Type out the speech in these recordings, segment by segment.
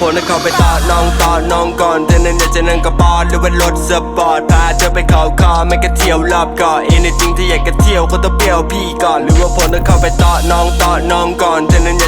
คนให้เขาไปต่อน้องต่อน้องก่อนเธอนั้นอยากจะนั่งกับบอลหรือว่ารถสปอร์ตพาเธอไปเขาคอไม่ก็เที่ยวรอบเกาะ anything ที่อยากจะเที่ยวก็ต้องเปรี้ยวพี่ก่อน หรือว่าผมจะเขาไปต่อน้องต่อน้องก่อนเธอนั้นอยาก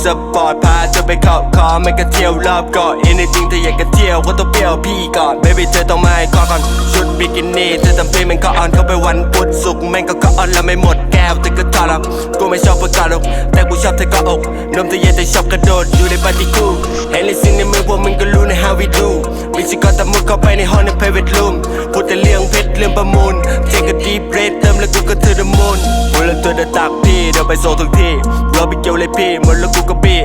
สปอร์ตพาเธอไปเขาคอไม่ก็เที่ยวรอบเกาะ anything ที่อยากจะเที่ยวก็ต้องเปรี้ยวพี่ก่อน baby เธอต้องไม่ขอก่อนชุดบิกินี่เธอทำเป็นมันก็อ่อนเข้าไปวันพุธศุกแม่งก็ก็อ่อนแล้วไม่หมดแก้วแต่ก็ทอดหรอกกูไม่ชอบประกาศหรอกแต่กูชอบเธอก็อกนมเธอเย็นแต่ชอบกระโดดอยู่ในปาร์ตี้กูเห็นในสิ่งในมือพวกมึงก็รู้ใน how we do วิชิก็ตะมุดเข้าไปในห้องใน private room พูดแต่เรื่องเพชรเรื่องประมูล take a deep breath เติมแล้วกูก็ to the moon หมดแล้วตัวเดินตักพี่เดินไปส่งทุกที่เราไปเกี่ยวเลยพี่หมดแล้วกูก็บี้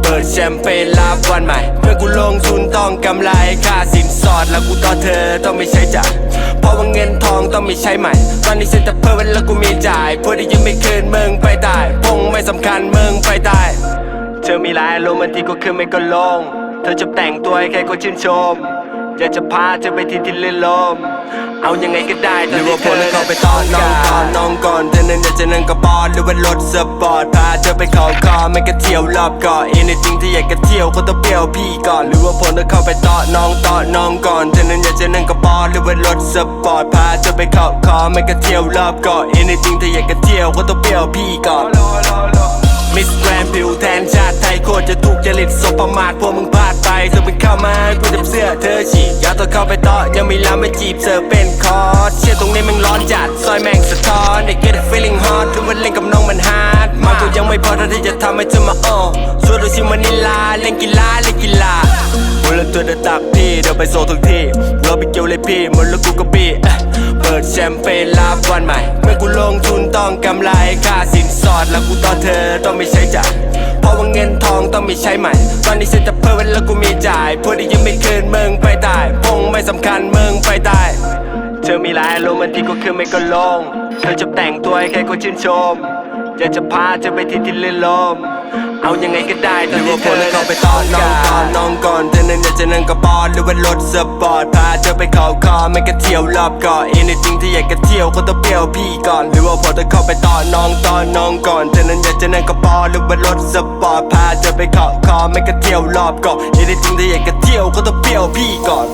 เปิดแชมเปญรับวันใหม่ เมื่อกูลงทุนต้องกำไรค่าสินสอดแล้วกูต่อเธอต้องไม่ใช้จ่ายเพราะว่าเงินทองต้องมีใช้ใหม่ ตอนนี้เซ็นแต่เพิ่มแล้วกูมีจ่ายเพวกที่ยังไม่คืนมึงไปตายพงไม่สำคัญมึงไปตายเธอมีหลายอารมณ์บางทีก็ขึ้นไม่ก็ลง เธอจะแต่งตัวให้ใครก็ชื่นชม อยากจะพาเธอไปที่ที่ลื่นลม เอายังไงก็ได้หรือว่าผมจะเข้าไปต้อนน้องก่อนน้องก่อนเธอนั้นอยากจะนั่งกับบอลหรือว่ารถสปอร์ตพาเธอไปเขาคอไม่ก็เที่ยวรอบเกาะ anything ที่อยากจะเที่ยวก็ต้องเปรี้ยวพี่ก่อนหรือว่าผมจะเข้าไปต้อนน้องต้อนน้องก่อนเธอนั้นอยากจะนั่งกับบอลหรือว่ารถสปอร์ตพาเธอไปเขาคอไม่ก็เที่ยวรอบเกาะ anything ที่อยากจะเที่ยวก็ต้องเปรี้ยวพี่ก่อน มิสแกรนผิวแทนชาติไทยโคตรจะถูกจริตสบประมาทพวกมึงพลาดไปเธอเป็นเข้ามากูจับเสื้อเธอฉีกยากต้อเข้าไปต่อยังมีลาไม่จีบเธอเป็นคอร์ส นี้มึงร้อนจัด ซอยแม่งสะท้อนไอ้ get a feeling hot หรือว่าเล่นกับน้องมันฮาร์ดมากูยังไม่พอที่จะทำให้เธอมาอ้อส่วนดูชิมานิลา เล่นกีฬาเล่นกีฬาหมดแล้วตัวเดินตักพี่เดินไปส่ทุกที่ราไปเกี่ยวเลยพี่มดแล้วกูก็บี้เปิดแชมเปญรับวันใหม่ เมื่อกูลงทุนต้องกำไรค่าสินสอดแล้วกูต่อเธอต้องไม่ใช้จ่ายเพราะว่าเงินทองต้องมีใช้ใหม่ ตอนนี้เซ็นแต่เพิ่มแล้วกูมีจ่ายพวกที่ยังไม่คืนมึงไปตายพงไม่สำคัญมึงไปตาย เธอมีหลายอารมณ์บางทีก็ขึ้นไม่ก็ลง เธอจะแต่งตัวให้ใครก็ชื่นชม อยากจะพาเธอไปที่ที่เลื่นลม เอายังไงก็ได้ตอนนี้เธอเข้าไปตอนน้องก่อนน้องก่อนเธอนั้นอยากจะนั่งกับบอลหรือว่ารถสปอร์ตพาเธอไปเขาคอไม่ก็เที่ยวรอบเกาะ anything ที่อยากจะเที่ยวก็ต้องเปรี้ยวพี่ก่อน หรือว่าพอเธอเข้าไปต่อน้องต่อน้องก่อนเธอนั้นอยากจะนั่งกับบอลหรือว่ารถสปอร์ตพาเธอไปเขาคอไม่ก็เที่ยวรอบเกาะ anything ที่อยากจะเที่ยวก็ต้องเปรี้ยวพี่ก่อน